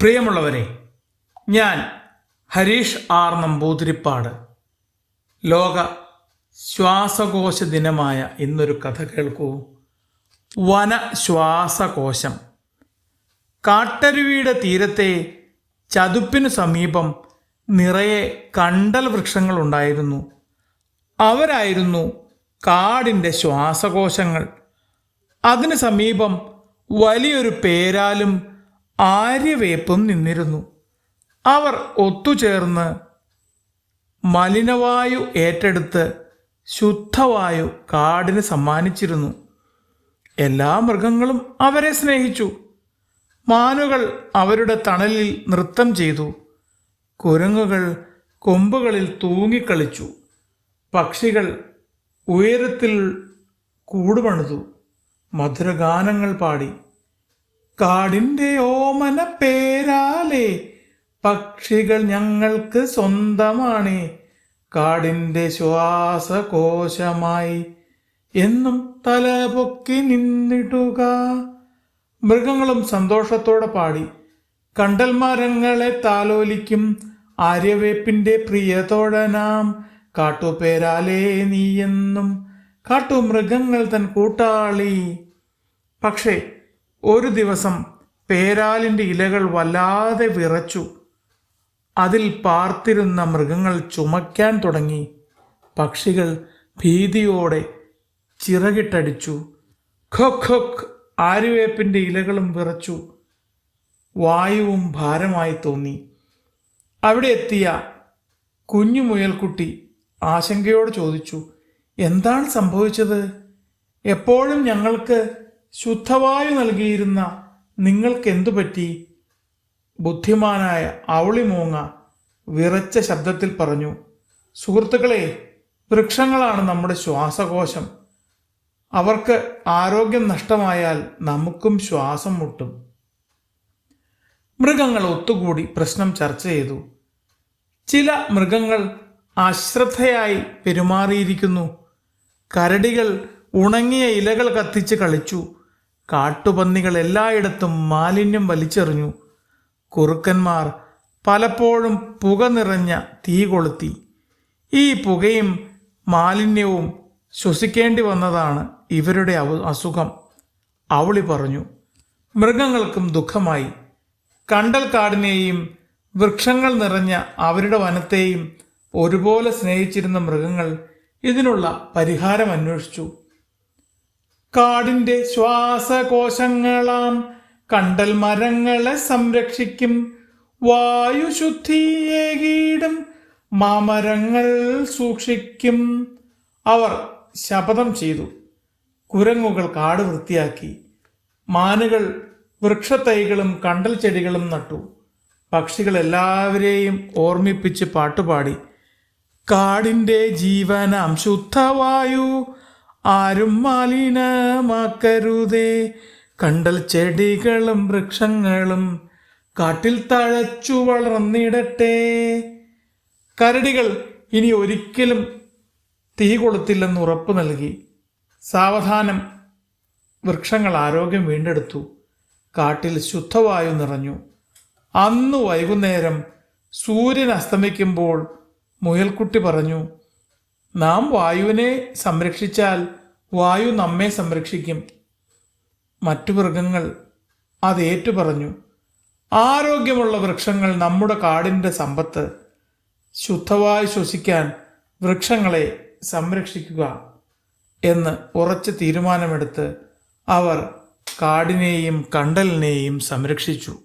പ്രിയമുള്ളവരെ ഞാൻ ഹരീഷ് ആർ നമ്പൂതിരിപ്പാട്. ലോക ശ്വാസകോശ ദിനമായ ഇന്നൊരു കഥ കേൾക്കൂ. വന ശ്വാസകോശം കാട്ടരുവിയുടെ തീരത്തെ ചതുപ്പിനു സമീപം നിറയെ കണ്ടൽ വൃക്ഷങ്ങൾ ഉണ്ടായിരുന്നു അവരായിരുന്നു കാടിന്റെ ശ്വാസകോശങ്ങൾ. അതിനു സമീപം വലിയൊരു പേരാലും ആര്യവേപ്പും നിന്നിരുന്നു. അവർ ഒത്തുചേർന്ന് മലിനവായു ഏറ്റെടുത്ത് ശുദ്ധവായു കാടിന് സമ്മാനിച്ചിരുന്നു. എല്ലാ മൃഗങ്ങളും അവരെ സ്നേഹിച്ചു. മാനുകൾ അവരുടെ തണലിൽ നൃത്തം ചെയ്തു. കുരങ്ങുകൾ കൊമ്പുകളിൽ തൂങ്ങിക്കളിച്ചു. പക്ഷികൾ ഉയരത്തിൽ കൂടുപണിതു. മധുരഗാനങ്ങൾ പാടി. കാടിന്റെ ഓമന പേരാലേ പക്ഷികൾ ഞങ്ങൾക്ക് സ്വന്തമാണ്. കാടിന്റെ ശ്വാസകോശമായി എന്നും തല പൊക്കി നിന്നിടുക. മൃഗങ്ങളും സന്തോഷത്തോടെ പാടി. കണ്ടൽമരങ്ങളെ താലോലിക്കും. ആര്യവേപ്പിന്റെ പ്രിയതോടനാം കാട്ടുപേരാലേ നീയെന്നും കാട്ടുമൃഗങ്ങൾ തൻ കൂട്ടാളി. പക്ഷേ ഒരു ദിവസം പേരാലിന്റെ ഇലകൾ വല്ലാതെ വിറച്ചു. അതിൽ പാർത്തിരുന്ന മൃഗങ്ങൾ ചുമയ്ക്കാൻ തുടങ്ങി. പക്ഷികൾ ഭീതിയോടെ ചിറകിട്ടടിച്ചു. ഖൊക് ഖൊക് ആര്യവേപ്പിന്റെ ഇലകളും വിറച്ചു. വായുവും ഭാരമായി തോന്നി. അവിടെ എത്തിയ കുഞ്ഞു മുയൽക്കുട്ടി ആശങ്കയോട് ചോദിച്ചു എന്താണ് സംഭവിച്ചത്? എപ്പോഴും ഞങ്ങൾക്ക് ശുദ്ധവായു നൽകിയിരുന്ന നിങ്ങൾക്ക് എന്തു പറ്റി? ബുദ്ധിമാനായ അവളിമൂങ്ങ വിറച്ച ശബ്ദത്തിൽ പറഞ്ഞു സുഹൃത്തുക്കളെ വൃക്ഷങ്ങളാണ് നമ്മുടെ ശ്വാസകോശം. അവർക്ക് ആരോഗ്യം നഷ്ടമായാൽ നമുക്കും ശ്വാസം മുട്ടും. മൃഗങ്ങൾ ഒത്തുകൂടി പ്രശ്നം ചർച്ച ചെയ്തു. ചില മൃഗങ്ങൾ അശ്രദ്ധയായി പെരുമാറിയിരിക്കുന്നു. കരടികൾ ഉണങ്ങിയ ഇലകൾ കത്തിച്ച് കളിച്ചു. കാട്ടുപന്നികൾ എല്ലായിടത്തും മാലിന്യം വലിച്ചെറിഞ്ഞു. കുറുക്കന്മാർ പലപ്പോഴും പുക നിറഞ്ഞ തീ കൊളുത്തി. ഈ പുകയും മാലിന്യവും ശ്വസിക്കേണ്ടി വന്നതാണ് ഇവരുടെ അസുഖം. അവളി പറഞ്ഞു മൃഗങ്ങൾക്കും ദുഃഖമായി. കണ്ടൽ കാടിനെയും വൃക്ഷങ്ങൾ നിറഞ്ഞ അവരുടെ വനത്തെയും ഒരുപോലെ സ്നേഹിച്ചിരുന്ന മൃഗങ്ങൾ ഇതിനുള്ള പരിഹാരം അന്വേഷിച്ചു. കാടിന്റെ ശ്വാസകോശങ്ങളാം കണ്ടൽ മരങ്ങളെ സംരക്ഷിക്കും. വായുശുദ്ധിയേകീടും മാമരങ്ങൾ സൂക്ഷിക്കും. അവർ ശപഥം ചെയ്തു. കുരങ്ങുകൾ കാട് വൃത്തിയാക്കി. മാനുകൾ വൃക്ഷത്തൈകളും കണ്ടൽ ചെടികളും നട്ടു. പക്ഷികൾ എല്ലാവരെയും ഓർമ്മിപ്പിച്ച് പാട്ടുപാടി. കാടിന്റെ ജീവനാം ശുദ്ധവായു ആരും മാലിനമാക്കരുതേ. കണ്ടൽ ചെടികളും വൃക്ഷങ്ങളും കാട്ടിൽ തഴച്ചു വളർന്നിടട്ടെ. കരടികൾ ഇനി ഒരിക്കലും തീ കൊളുത്തില്ലെന്ന് ഉറപ്പു നൽകി. സാവധാനം. വൃക്ഷങ്ങൾ ആരോഗ്യം വീണ്ടെടുത്തു. കാട്ടിൽ ശുദ്ധവായു നിറഞ്ഞു. അന്ന് വൈകുന്നേരം സൂര്യൻ അസ്തമിക്കുമ്പോൾ മുയൽക്കുട്ടി പറഞ്ഞു നാം വായുവിനെ സംരക്ഷിച്ചാൽ വായു നമ്മെ സംരക്ഷിക്കും. മറ്റു മൃഗങ്ങൾ അത് ഏറ്റു പറഞ്ഞു ആരോഗ്യമുള്ള വൃക്ഷങ്ങൾ നമ്മുടെ കാടിന്റെ സമ്പത്ത്. ശുദ്ധവായു ശ്വസിക്കാൻ വൃക്ഷങ്ങളെ സംരക്ഷിക്കുക എന്ന് ഉറച്ച തീരുമാനമെടുത്ത് അവർ കാടിനെയും കണ്ടലിനെയും സംരക്ഷിച്ചു.